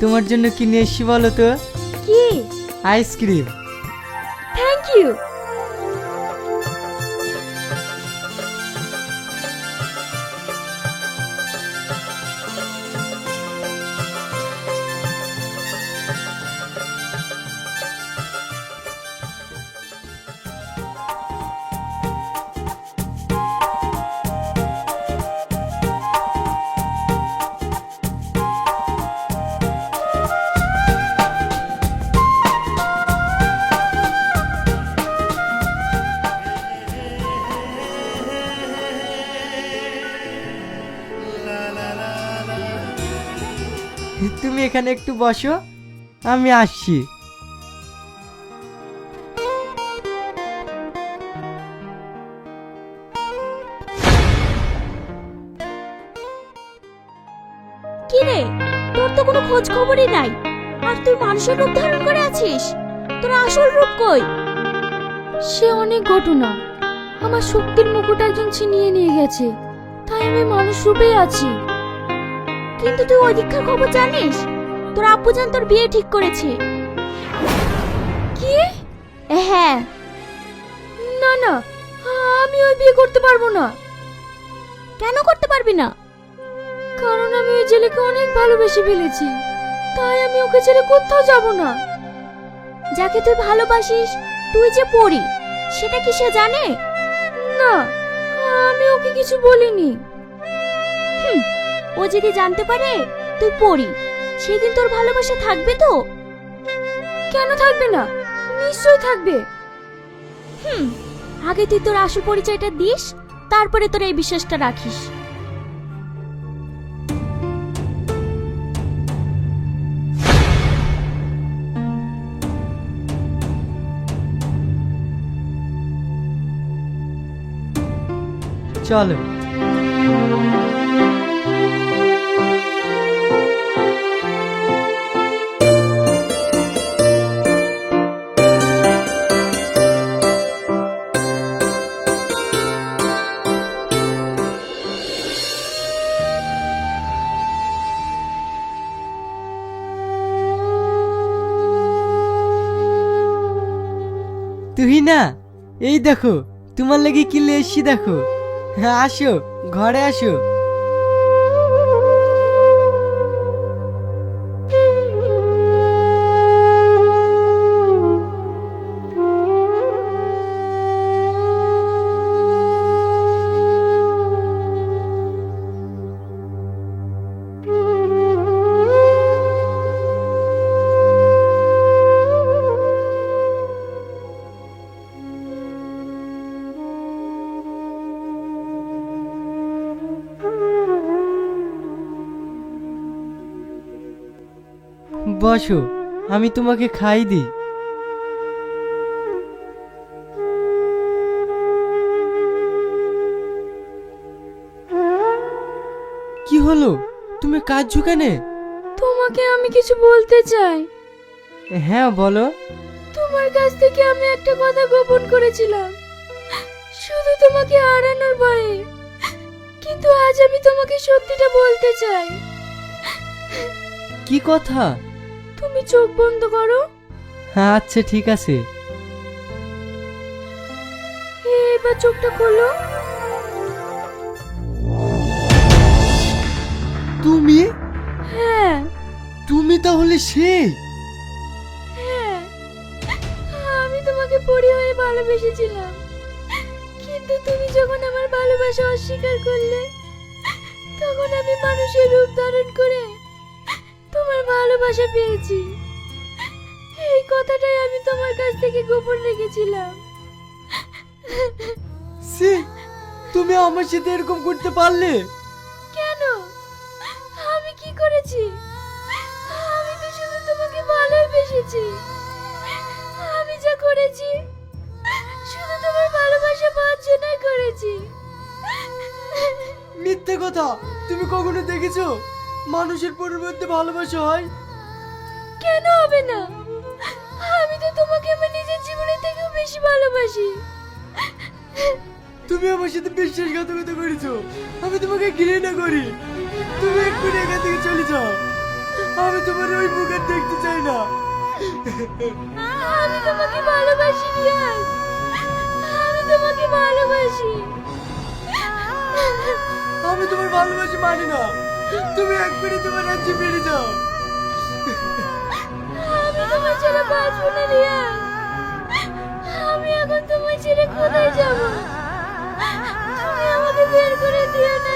তোমার জন্য কি নিয়ে এসছি বলো তো? কি? আইসক্রিম থ্যাংক ইউ তুমি এখানে একটু বসো আমি আসছি। কি রে তোর তো কোনো খোঁজ খবরই নাই। আর তুই মানুষের রূপ ধারণ করে আছিস? তোর আসল রূপ কই? সে অনেক ঘটনা। আমার শক্তির মুকুট একজন ছিনিয়ে নিয়ে গেছে। তাই আমি মানুষ রূপেই আছি। কিন্তু তুই ওই দীক্ষার খবর জানিস? তোর আব্বুজান তোর বিয়ে ঠিক করেছে। কি? হ্যাঁ। না না, আমি ওই বিয়ে করতে পারব না। কেন করতে পারবি না? কারণ আমি ওই ছেলেকে অনেক ভালোবেসে ফেলেছি। তাই আমি ওকে ছেড়ে কোথাও যাব না। যাকে তুই ভালোবাসিস, তুই যে পড়ি, সেটা কি সে জানে? না, আমি ওকে কিছু বলিনি। ও যদি জানতে পারে তুই পড়ি। সেদিন তোর ভালোবাসা থাকবে তো? কেন থাকবে না? নিশ্চয়ই থাকবে। হুম আগে তুই তোর আসল পরিচয়টা দিস তারপরে তোর এই বিশ্বাসটা রাখিস। চলো এই দেখো তোমার লেগে কি লেসি দেখো। হ্যাঁ আসো ঘরে আসো। বসো আমি তোমাকে খাই দিই কি হলো? তুমি কাজ ঝুঁকানে তোমাকে আমি কিছু বলতে চাই। হ্যাঁ বলো। তোমার কাছ থেকে আমি একটা কথা গোপন করেছিলাম। শুধু তোমাকে হারানোর ভয়ে। কিন্তু আজ আমি তোমাকে সত্যিটা বলতে চাই। কি কথা? তুমি চোখ বন্ধ করো। হ্যাঁ আচ্ছা ঠিক আছে। এবার চোখটা খোলো। তুমি? হ্যাঁ। তুমি তাহলে সেই হ্যাঁ। আমি তোমাকে পড়ি হয়ে ভালোবেসেছিলাম। কিন্তু তুমি যখন আমার ভালোবাসা অস্বীকার করলে তখন আমি মানুষের রূপ ধারণ করে ভালোবাসা পেয়েছি। এই কথাটাই আমি তোমার কাছ থেকে গোপন রেখেছিলাম। সে তুমি আমার সাথে এরকম করতে পারলে? কেন? আমি কি করেছি? আমি তো শুধু তোমাকে ভালোবেসেছি। আমি যা করেছি শুধু তোমার ভালোবাসা পাওয়ার জন্যই করেছি। মিথ্যে কথা তুমি কখনো দেখেছ? মানুষের পরিবর্তে ভালোবাসা হয় কেন হবে না? আমি তো তোমাকে আমার নিজের জীবনের থেকেও বেশি ভালোবাসি। তুমি আমার সাথে বিশ্বাসঘাতকতা করেছ। আমি তোমাকে ঘৃণা করি। তুমি এক্ষুনি এখান থেকে চলে যাও। আমি তোমার ওই মুখে দেখতে চাই না। আমি তোমাকে ভালোবাসি রিয়াজ। আমি তোমাকে ভালোবাসি। আমি তোমার ভালোবাসি মানি না। তুমি একবারই তোমার রাজ্যে ফিরে যাও। তোমার ছেড়ে বাঁচবো না রিয়া। আমি এখন তোমার ছেড়ে কোথায় যাব? তুমি আমাকে বের করে দিও না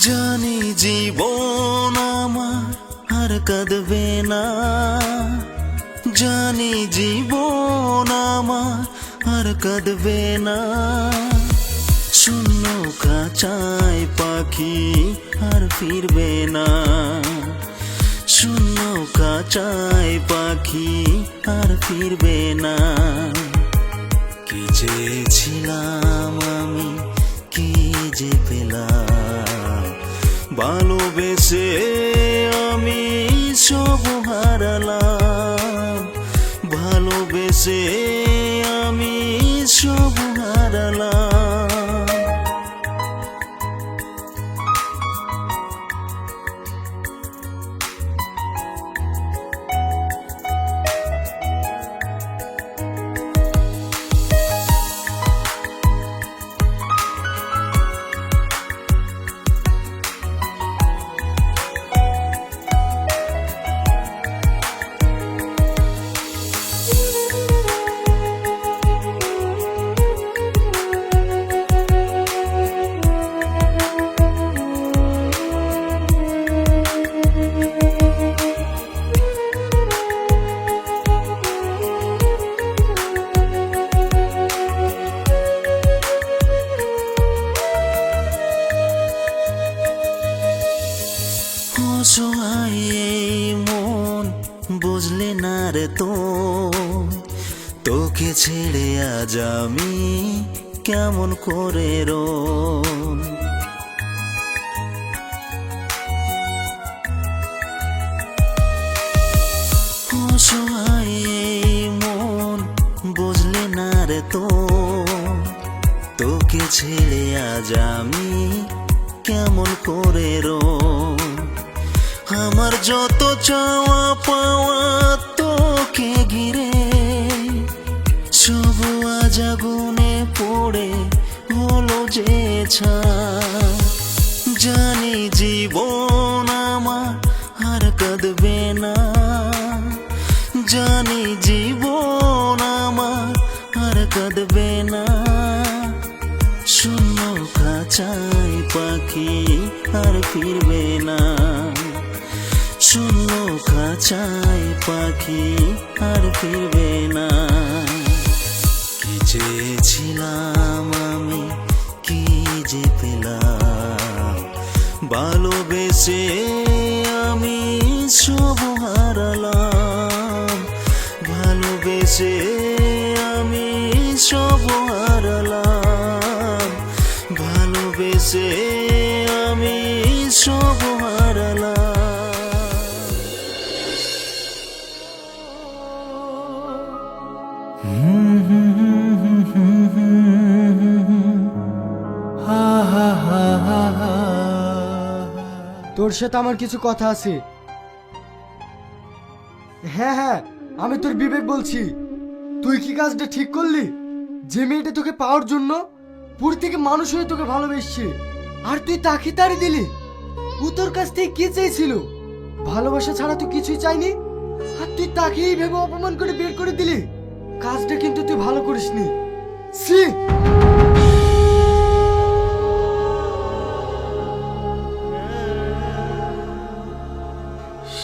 জানি জীবন আমার আর কাঁদবে না জানি জীবন আমার আর কাঁদবে না শূন্য কাচায় পাখি আর ফিরবে না শূন্য কাচায় পাখি আর ফিরবে না কি চেয়েছিলাম বুঝলে না রে তো, তোকে ছেড়ে আজ আমি কেমন করে রো মন, বুঝলে না রে তো, তোকে ছেড়ে আজ আমি কেমন করে রো আমার যত চাওয়া পাওয়া তোকে ঘিরে সব আজ আগুনে পড়ে হলো যে জানি জীবন আমার আর কাঁদবে না। জানি জীবন আমার আর কাঁদবে না। শূন্য খাঁচাই পাখি আর ফিরবে না। শূন্য খাঁচাই পাখি আর ফিরবে না। কি চেয়েছিলাম আমি, কি যে পেলাম? ভালোবেসে আমি সব হারালাম। ভালোবেসে তোর সাথে আমার কিছু কথা আছে। হ্যাঁ হ্যাঁ আমি তোর বিবেক বলছি। তুই কি কাজটা ঠিক করলি? যে মেয়েটা তোকে পাওয়ার জন্য পুরী থেকে মানুষ হয়ে তোকে ভালোবেসছে। আর তুই তাকে তাড়ি দিলি। ও তোর কাছ থেকে কি চেয়েছিল? ভালোবাসা ছাড়া তুই কিছুই চাইনি? আর তুই তাকেই ভেবে অপমান করে বের করে দিলি? কাজটা কিন্তু তুই ভালো করিসনি। সি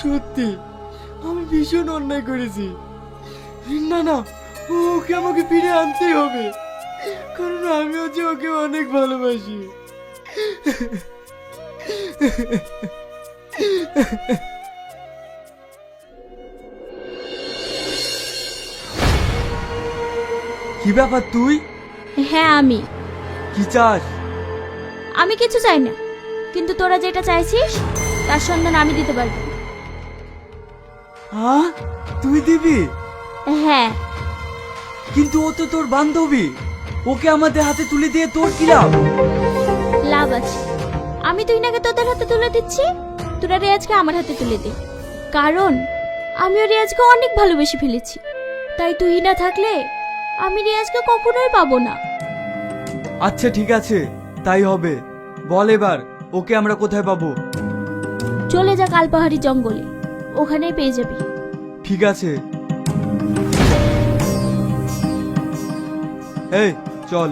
সত্যি আমি ভীষণ অন্যায় করেছি। না না ওকে আমাকে ফিরে আনতেই হবে কারণ আমি হচ্ছে ওকে অনেক ভালোবাসি। কি ব্যাপার তুই? হ্যাঁ আমি। কি চাস? আমি কিছু চাই না কিন্তু তোরা যেটা চাইছিস তার সন্ধান আমি দিতে পারব। হ্যাঁ তুই দিবি? হ্যাঁ। কিন্তু ও তো তোর বান্ধবী। ওকে আমাদের হাতে তুলে দিয়ে তোর কি লাভ? লাভ আছে। আমি তুই নাকি তোদের হাতে তুলে দিচ্ছি। তোরা রেয়াজকে আমার হাতে তুলে দে। কারণ আমিও রেয়াজকে অনেক ভালোবেসে ফেলেছি। তাই তুই না থাকলে আমি রেয়াজকে কখনোই পাবো না। আচ্ছা ঠিক আছে। তাই হবে। বল এবার ওকে আমরা কোথায় পাবো? চলে যা কালপাহাড়ি জঙ্গলে। ওখানেই পেয়ে যাবি। ঠিক আছে। এই চল।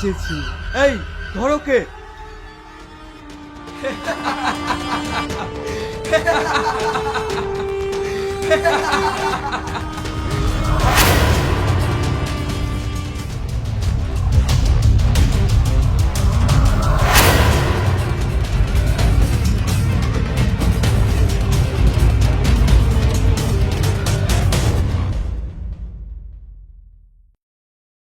এসেছি। এই ধরো কে?